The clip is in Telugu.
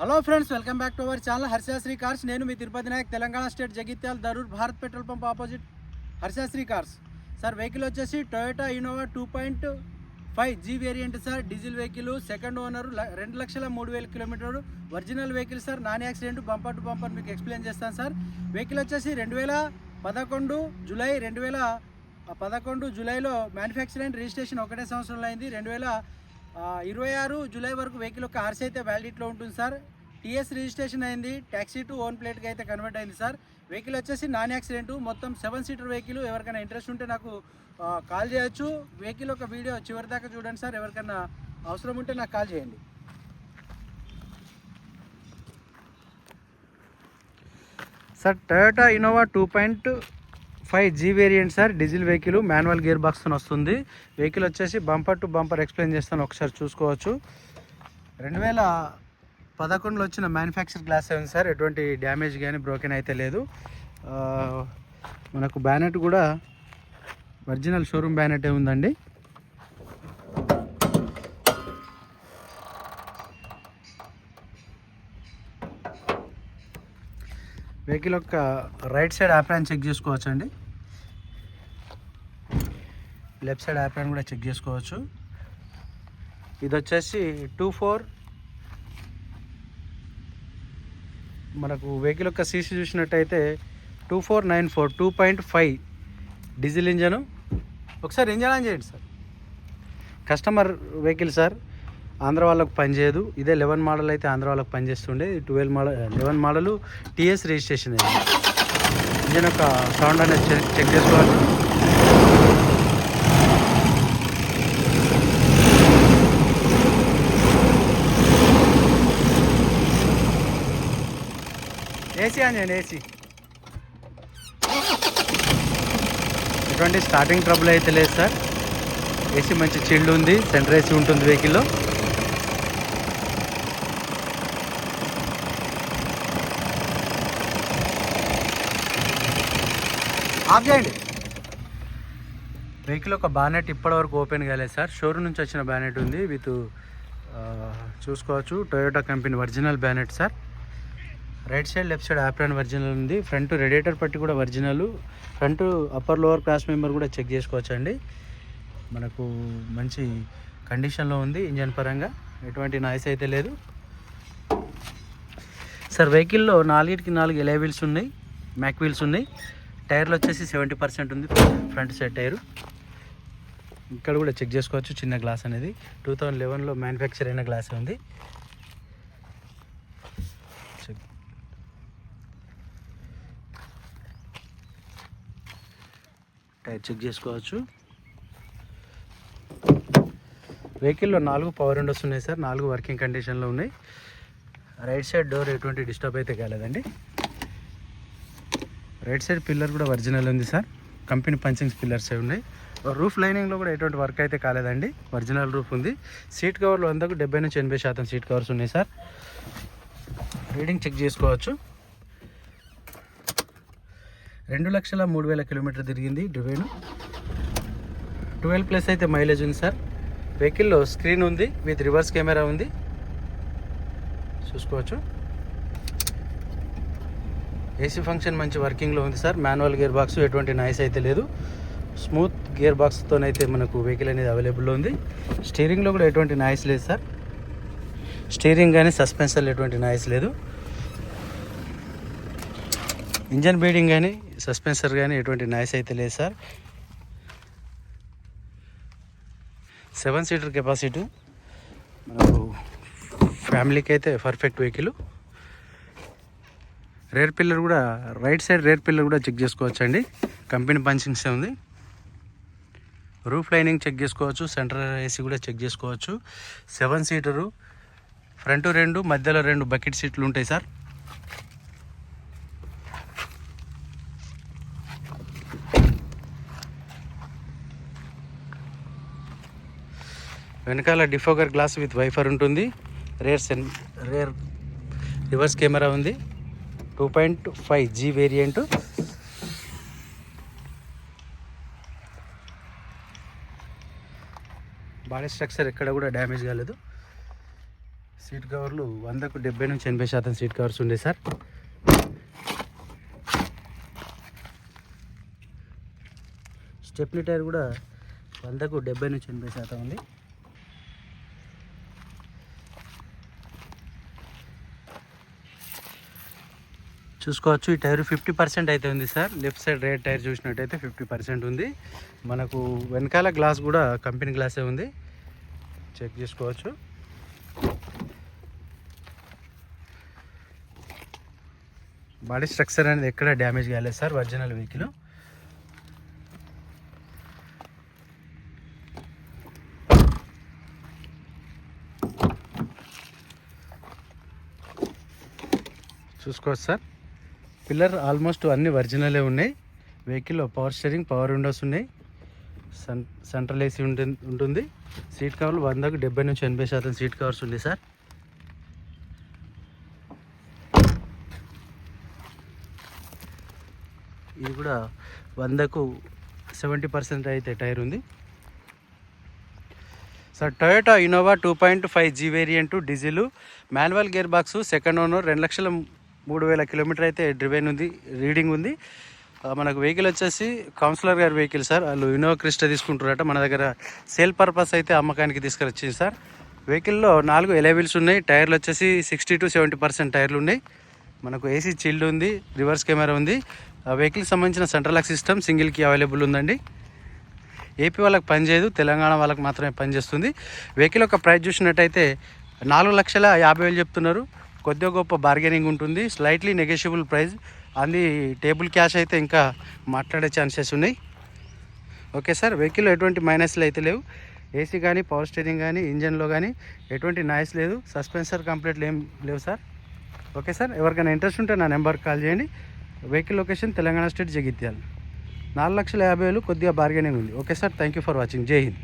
Hello friends welcome back to our channel Harshasri cars నేను మీ Tirupati Nayak Telangana state Jagtial Darur Bharat petrol pump opposite Harshasri cars sir vehicle వచ్చేసి Toyota Innova two point five G variant sir diesel vehicle second owner రెండు లక్షల మూడు వేల kilometre. Original vehicle sir non accident bumper to bumper మీకు ఎక్స్ప్లెయిన్ చేస్తాను సార్ వెహికల్ వచ్చేసి రెండు వేల పదకొండు జూలై రెండు వేల పదకొండు జూలైలో మ్యానుఫ్యాక్చర్ అండ్ రిజిస్ట్రేషన్ ఒకటే సంవత్సరంలో అయింది. రెండు వేల ఇరవై ఆరు జూలై వరకు వెహికల్ యొక్క ఆర్సీ అయితే వ్యాలిడిటీలో ఉంటుంది సార్. టీఎస్ రిజిస్ట్రేషన్ అయింది ట్యాక్సీ టు ఓన్ ప్లేట్కి అయితే కన్వర్ట్ అయింది సార్. వెహికల్ వచ్చేసి నాన్ యాక్సిడెంట్ మొత్తం సెవెన్ సీటర్ వెహికల్. ఎవరికైనా ఇంట్రెస్ట్ ఉంటే నాకు కాల్ చేయొచ్చు. వెహికల్ ఒక వీడియో చివరి దాకా చూడండి సార్. ఎవరికైనా అవసరం ఉంటే నాకు కాల్ చేయండి. Sir Toyota Innova two point five G variant sir diesel vehicle manual gear బాక్స్తో వస్తుంది. వెహికల్ వచ్చేసి బంపర్ టు బంపర్ ఎక్స్ప్లెయిన్ చేస్తాను ఒకసారి చూసుకోవచ్చు. రెండు వేల పదకొండులో వచ్చిన మ్యానుఫ్యాక్చర్ గ్లాస్ ఉంది సార్? ఎటువంటి డ్యామేజ్ కానీ బ్రోకెన్ అయితే లేదు. మనకు బ్యానెట్ కూడా ఒరిజినల్ షోరూమ్ బ్యానెటే ఉందండి. వెహికల్ యొక్క రైట్ సైడ్ యాప్రాన్ చెక్ చేసుకోవచ్చు అండి లెఫ్ట్ సైడ్ యాప్రాన్ కూడా చెక్ చేసుకోవచ్చు. ఇది వచ్చేసి టూ ఫోర్. మనకు వెహికల్ యొక్క సీసీ చూసినట్టయితే two four nine four two point five diesel engine. ఒకసారి ఇంజన్ ఆన్ చేయండి sir. Customer vehicle sir Andhra వాళ్ళకు పనిచేయదు ఇదే లెవెన్ మోడల్ అయితే ఆంధ్ర వాళ్ళకి పనిచేస్తుండే twelve model eleven model TS registration అయింది. ఇంజన్ ఒక సౌండ్ అనేది చెక్ చెక్ చేసుకోవాలి. ఏసీ అని నేను ఏసీ. ఎటువంటి స్టార్టింగ్ ట్రబుల్ అయితే లేదు సార్ ఏసీ మంచి చిల్డ్ ఉంది సెంటర్ ఏసీ ఉంటుంది వెహికల్లో ఆఫ్ చేయండి. వెహికల్ ఒక బానెట్ ఇప్పటివరకు ఓపెన్ కాలేదు సార్. షోరూమ్ నుంచి వచ్చిన బ్యానెట్ ఉంది విత్ చూసుకోవచ్చు. Toyota company original bonnet sir. Right side left side apron original ఉంది. ఫ్రంట్ రేడియేటర్ పట్టి కూడా original front upper lower cross member కూడా చెక్ చేసుకోవచ్చండి. మనకు మంచి కండిషన్లో ఉంది ఇంజన్ పరంగా. ఎటువంటి నాయిస్ అయితే లేదు. సార్ వెహికల్లో నాలుగిటికి నాలుగు ఎలై వీల్స్ ఉన్నాయి. మ్యాక్ వీల్స్ ఉన్నాయి. టైర్లు వచ్చేసి సెవెంటీ పర్సెంట్ ఉంది. Front side tyre. ఇక్కడ కూడా చెక్ చేసుకోవచ్చు చిన్న గ్లాస్ అనేది. టూ థౌజండ్ లెవెన్లో మ్యానుఫ్యాక్చర్ అయిన గ్లాస్ ఉంది. చెక్ టైర్ చెక్ చేసుకోవచ్చు. వెహికల్లో నాలుగు పవర్ విండోస్ ఉన్నాయి సార్. నాలుగు వర్కింగ్ కండిషన్లో ఉన్నాయి. రైట్ సైడ్ డోర్ ఎటువంటి డిస్టర్బ్ అయితే కాలేదండి. రైట్ సైడ్ పిల్లర్ కూడా ఒరిజినల్ ఉంది సార్ కంపెనీ పంచింగ్స్ పిల్లర్స్ ఉన్నాయి. రూఫ్ లైనింగ్లో కూడా ఎటువంటి వర్క్ అయితే కాలేదండి. ఒరిజినల్ రూఫ్ ఉంది. సీట్ కవర్లు వందకు డెబ్బై నుంచి ఎనభై శాతం సీట్ కవర్స్ ఉన్నాయి సార్ రీడింగ్ చెక్ చేసుకోవచ్చు. రెండు లక్షల మూడు వేల కిలోమీటర్ తిరిగింది డ్రివేను ట్వెల్వ్ ప్లస్ అయితే మైలేజ్ ఉంది సార్ వెహికల్లో స్క్రీన్ ఉంది విత్ రివర్స్ కెమెరా ఉంది. చూసుకోవచ్చు. ఏసీ ఫంక్షన్ మంచి వర్కింగ్లో ఉంది సార్. మాన్యువల్ గేర్ బాక్స్ ఎటువంటి నాయిస్ అయితే లేదు. స్మూత్ గేర్ బాక్స్తోనైతే మనకు వెహికల్ అనేది అవైలబుల్లో ఉంది. స్టీరింగ్లో కూడా ఎటువంటి నాయిస్ లేదు సార్. స్టీరింగ్ కానీ సస్పెన్సర్లో ఎటువంటి నాయిస్ లేదు. ఇంజన్ బీడింగ్ కానీ సస్పెన్సర్ కానీ ఎటువంటి నాయిస్ అయితే లేదు సార్. సెవెన్ సీటర్ కెపాసిటీ మనకు ఫ్యామిలీకి అయితే పర్ఫెక్ట్ వెహికల్ రేర్ పిల్లర్ కూడా రైట్ సైడ్ రేర్ పిల్లర్ కూడా చెక్ చేసుకోవచ్చు అండి కంపెనీ పంచింగ్సే ఉంది. రూఫ్ లైనింగ్ చెక్ చేసుకోవచ్చు సెంటర్ ఏసీ కూడా చెక్ చేసుకోవచ్చు. సెవెన్ సీటరు ఫ్రంట్ రెండు మధ్యలో రెండు బకెట్ సీట్లు ఉంటాయి సార్. వెనకాల డిఫోగర్ గ్లాస్ విత్ వైఫర్ ఉంటుంది. రేర్ సెన్ రేర్ రివర్స్ కెమెరా ఉంది. Two point five G variant. Body structure ఎక్కడ కూడా డ్యామేజ్ కాలేదు. సీట్ కవర్లు వందకు డెబ్బై నుంచి ఎనభై శాతం సీట్ కవర్స్ ఉండే సార్. స్టెప్నీ టైర్ కూడా వందకు డెబ్బై నుంచి ఎనభై శాతం ఉంది. చూసుకోవచ్చు. ఈ టైర్ ఫిఫ్టీ పర్సెంట్ అయితే ఉంది sir. Left side rear tyre చూసినట్టయితే ఫిఫ్టీ పర్సెంట్ ఉంది. మనకు వెనకాల గ్లాస్ కూడా కంపెనీ గ్లాసే ఉంది. చెక్ చేసుకోవచ్చు. బాడీ స్ట్రక్చర్ అనేది ఎక్కడ డ్యామేజ్ కాలేదు సార్ ఒరిజినల్ వెహికల్. చూసుకోవచ్చు సార్. పిల్లర్ ఆల్మోస్ట్ అన్ని ఒరిజినలే ఉన్నాయి. వెహికల్లో పవర్ స్టీరింగ్ పవర్ విండోస్ ఉన్నాయి. సన్ సెంట్రల్ ఏసీ ఉంటుంది. సీట్ కవర్లు వందకు డెబ్బై నుంచి ఎనభై శాతం సీట్ కవర్స్ ఉన్నాయి సార్ ఇది కూడా వందకు సెవెంటీ పర్సెంట్ అయితే టైర్ ఉంది. Sir Toyota Innova two point five G variant diesel manual gear box second owner రెండు లక్షల మూడు వేల కిలోమీటర్ అయితే డ్రివెన్ ఉంది రీడింగ్ ఉంది. మనకు వెహికల్ వచ్చేసి కౌన్సిలర్ గారి వెహికల్ సార్. వాళ్ళు ఇన్నోవా క్రిస్టా తీసుకుంటారట మన దగ్గర సేల్ పర్పస్ అయితే అమ్మకానికి తీసుకొచ్చింది సార్. వెహికల్లో నాలుగు ఎలెవెల్స్ ఉన్నాయి. టైర్లు వచ్చేసి సిక్స్టీ టు సెవెంటీ పర్సెంట్ టైర్లు ఉన్నాయి. మనకు ఏసీ చిల్డ్ ఉంది రివర్స్ కెమెరా ఉంది. వెహికల్కి సంబంధించిన సెంట్రల్ లాక్ సిస్టమ్ సింగిల్కి అవైలబుల్ ఉందండి. ఏపీ వాళ్ళకి పనిచేయదు తెలంగాణ వాళ్ళకి మాత్రమే పనిచేస్తుంది వెహికల్ యొక్క ప్రైస్ చూసినట్టయితే నాలుగు లక్షల యాభై వేలు చెప్తున్నారు. కొద్దిగా గొప్ప బార్గెనింగ్ ఉంటుంది. స్లైట్లీ నెగోషియబుల్ ప్రైస్ అంది టేబుల్ క్యాష్ అయితే ఇంకా మాట్లాడే ఛాన్సెస్ ఉన్నాయి. ఓకే సార్ వెహికల్ ఎటువంటి మైనస్లు అయితే లేవు. ఏసీ కానీ పవర్ స్టీరింగ్ కానీ ఇంజన్లో కానీ ఎటువంటి నాయిస్ లేదు. సస్పెన్సర్ కంప్లీట్లు ఏం లేవు సార్ ఓకే సార్ ఎవరికైనా ఇంట్రెస్ట్ ఉంటే నా నెంబర్కి కాల్ చేయండి. Vehicle location Telangana state Jagtial. నాలుగు లక్షల యాభై వేలు కొద్దిగా బార్గెనింగ్ ఉంది. Okay sir thank you for watching Jai Hind